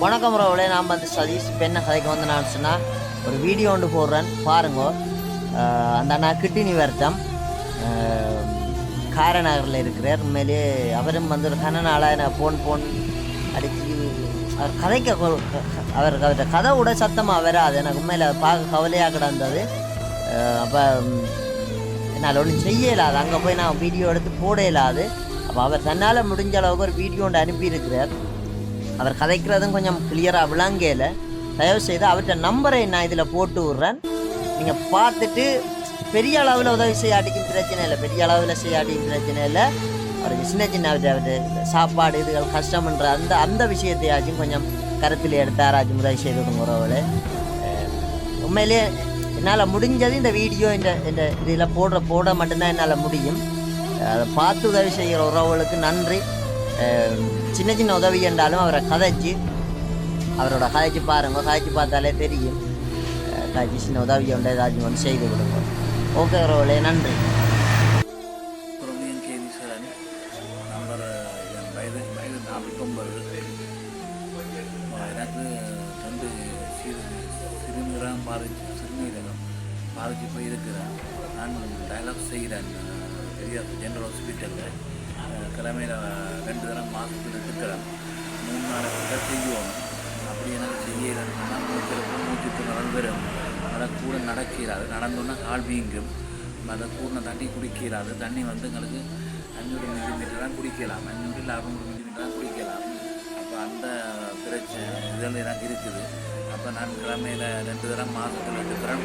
வணக்கம் ரவளே நான் வந்து சதீஷ். பெண்ணை கதைக்கு வந்து நான் சொன்னால் ஒரு வீடியோ ஒன்று போடுறேன். பாருங்க. அந்த அண்ணா கிட்டினி வர்த்தம். காரநகரில் இருக்கிறார். உண்மையிலேயே அவரும் வந்து ஒரு கன நாளாக நான் போன் ஃபோன் அடிச்சு அவர் கதைக்க அவர் அவருக்கு அவர்கிட்ட கதை விட சத்தமாக வராது. எனக்கு உண்மையில் பார்க்க கவலையாக கிடந்தது. அப்போ என்னால் ஒன்றும் செய்ய இல்லாது அங்கே போய் நான் வீடியோ எடுத்து போட இல்லாது அப்போ அவர் தன்னால் முடிஞ்ச அளவுக்கு ஒரு வீடியோ ஒன்று அனுப்பியிருக்கிறார். அவர் கதைக்கிறதும் கொஞ்சம் கிளியராக விளங்கல. தயவு செய்து அவர்கிட்ட நம்பரை நான் இதில் போட்டு விட்றேன். நீங்கள் பார்த்துட்டு பெரிய அளவில் உதவி செய்யாட்டிக்கும் பிரச்சனை இல்லை. பெரிய அளவில் செய்யாட்டிக்கும் பிரச்சனை இல்லை. அவருக்கு சின்ன சின்ன அவர்கிட்ட சாப்பாடு இதுகள் கஷ்டம்ன்ற அந்த அந்த விஷயத்தையாச்சும் கொஞ்சம் கருத்தில் எடுத்தாராச்சும் உதவி செய்ததுங்க உறவுகளே. உண்மையிலே என்னால் முடிஞ்சது இந்த வீடியோ இந்த இந்த இதில் போடுற போட மட்டும்தான் என்னால் முடியும். அதை பார்த்து உதவி செய்கிற உறவுகளுக்கு நன்றி. சின்ன சின்ன உதவி என்றாலும் அவரை கதைச்சு அவரோட கதைச்சு பாருங்க கதைச்சு பார்த்தாலே தெரியும் அஹ் கதைச்சு சின்ன உதவி உண்டு ஏதாச்சும் ஒன்று செய்து கொடுங்க ஓகே ரோலே நன்றி புரணியன் கேதீஸ்வரன் நம்பர் என் வயது வயது நாற்பத்தொம்பது எனக்கு ரெண்டு சிறு சிறுநீரகம் பாதிச்சு சிறுநீரகம் பாதிச்சு போய் நான் டயலாக் செய்கிறேன் பெரியார் ஜென்ரல் ஹாஸ்பிட்டலில் கிழமையில் ரெண்டு தரம் மாதத்தில் இருக்கிறேன் மூணு நாள் கிட்ட செய்யணும் அப்படி எனக்கு செய்யலைன்னா நான் மூச்சிருப்போம் மூச்சுக்கு நடந்துரும் அதை கூட நடக்கிறாது நடந்தோன்னா கால் வீங்கும். அதை கூட தண்ணி குடிக்கிறாது தண்ணி வந்து எங்களுக்கு அஞ்சூறு மில்லி மீட்டர் தான் குடிக்கலாம் அஞ்சூறு இல்லை அறுநூறு மில்லி மீட்டர் தான் குடிக்கலாம் அப்போ அந்த பிரச்சனை இதெல்லாம் எனக்கு இருக்குது. அப்போ நான் கிழமையில் ரெண்டு தரம் மாதத்தில் ரெண்டு தரம்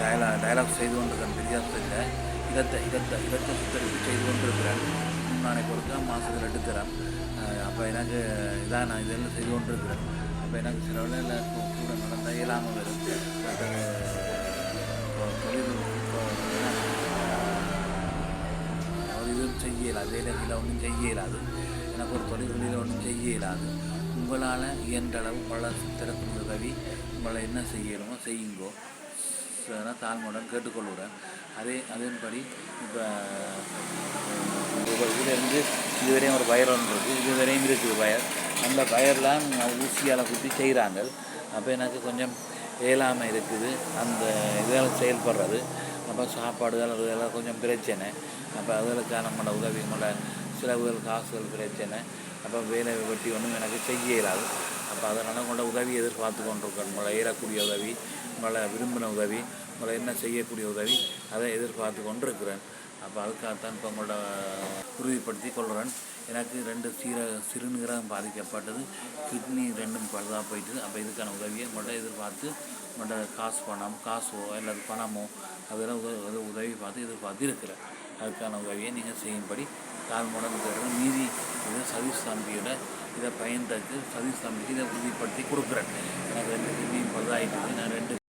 டயலா டயலாக் செய்து கொண்டிருக்கேன் பெரியாசத்தில் இடத்தை இடத்தை இடத்தை சுத்தரிப்பு செய்து கொண்டிருக்கிறேன். முன்னாடி பொறுத்தா மாதத்தில் எடுக்கிறேன் அப்போ எனக்கு இதான் நான் இதெல்லாம் செய்து கொண்டிருக்கிறேன். அப்போ எனக்கு சில இல்லை கூ- கூட நடந்த இயலாமல் வரும். அது தொழில் ஒரு இதுவும் செய்ய இயலாது வேலைகளில் ஒன்றும் செய்ய இயலாது எனக்கு ஒரு தொழில்களில் ஒன்றும் செய்ய இயலாது உங்களால் இயன்ற அளவு பல திறக்கும் உதவி. உங்களை என்ன செய்யணுமோ செய்யுங்கோ. தாழ்மையுடன் கேட்டுக்கொள்கிறேன். அதே அதன்படி இப்போ இதுலேருந்து இதுவரையும் ஒரு வயர் ஒன்று இருக்குது இதுவரையும் இருக்குது வயர் அந்த வயர்லாம் ஊசியால் குத்தி செய்கிறாங்க. அப்போ எனக்கு கொஞ்சம் இயலாமல் இருக்குது. அந்த இதெல்லாம் செயல்படுறது. அப்போ சாப்பாடுகள் அதெல்லாம் கொஞ்சம் பிரச்சனை. அப்போ அதுகளுக்கான நம்மளோட உதவி நம்மளோட செலவுகள் காசுகள் பிரச்சனை. அப்போ வேலை பற்றி ஒன்றும் எனக்கு செய்ய இயலாது. அப்போ அதனால் உங்களோட உதவி எதிர்பார்த்து கொண்டிருக்கேன். உங்களை ஏறக்கூடிய உதவி உங்களை விரும்பின உதவி உங்களை என்ன செய்யக்கூடிய உதவி அதை எதிர்பார்த்து கொண்டிருக்கிறேன். அப்போ அதுக்காகத்தான் இப்போ உங்களோட உறுதிப்படுத்தி கொள்கிறேன் எனக்கு ரெண்டு சீர சிறுநீரகம் பாதிக்கப்பட்டது. கிட்னி ரெண்டும் பழுதாக போயிட்டு அப்போ இதுக்கான உதவியை உங்கள்கிட்ட எதிர்பார்த்து உங்கள்கிட்ட காசு பணம் காசோ அல்லது பணமோ அதெல்லாம் உத உதவி பார்த்து எதிர்பார்த்து இருக்கிறேன். அதுக்கான உதவியை நீங்கள் செய்யும்படி தாழ்முடன் இருக்கிற மீதி இது சதீஷ் தம்பியோட இதை பயன்தக்கு சதீஷ் தம்பிக்கு இதை உறுதிப்படுத்தி கொடுக்குறேன். எனக்கு ரெண்டு கிட்னியும் பழுதாகிட்டு நான் ரெண்டு